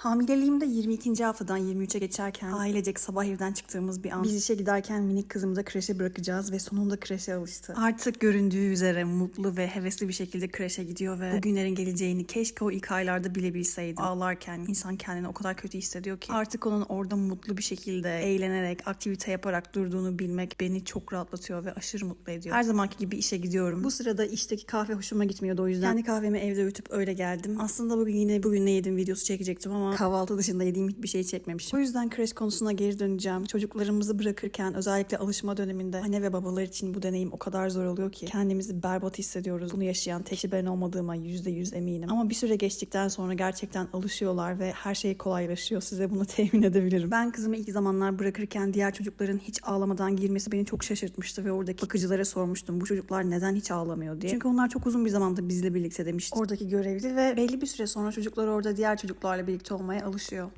Hamileliğimde 22. haftadan 23'e geçerken ailecek sabah evden çıktığımız bir an. Biz işe giderken minik kızımı da kreşe bırakacağız ve sonunda kreşe alıştı. Artık göründüğü üzere mutlu ve hevesli bir şekilde kreşe gidiyor ve bu günlerin geleceğini keşke o ilk aylarda bilebilseydim. Ağlarken insan kendini o kadar kötü hissediyor ki artık onun orada mutlu bir şekilde eğlenerek, aktivite yaparak durduğunu bilmek beni çok rahatlatıyor ve aşırı mutlu ediyor. Her zamanki gibi işe gidiyorum. Bu sırada işteki kahve hoşuma gitmiyordu o yüzden kendi kahvemi evde öğütüp öyle geldim. Aslında bugün yine bugün ne yedim videosu çekecektim ama kahvaltı dışında yediğim hiçbir şey çekmemişim. O yüzden kreş konusuna geri döneceğim. Çocuklarımızı bırakırken özellikle alışma döneminde anne ve babalar için bu deneyim o kadar zor oluyor ki kendimizi berbat hissediyoruz. Bunu yaşayan tek ben olmadığıma yüzde yüz eminim. Ama bir süre geçtikten sonra gerçekten alışıyorlar ve her şey kolaylaşıyor. Size bunu temin edebilirim. Ben kızımı ilk zamanlar bırakırken diğer çocukların hiç ağlamadan girmesi beni çok şaşırtmıştı ve oradaki bakıcılara sormuştum bu çocuklar neden hiç ağlamıyor diye. Çünkü onlar çok uzun bir zamanda bizle birlikte demişti. Oradaki görevli ve belli bir süre sonra çocuklar orada diğer çocuklarla birlikte olmaya alışıyor.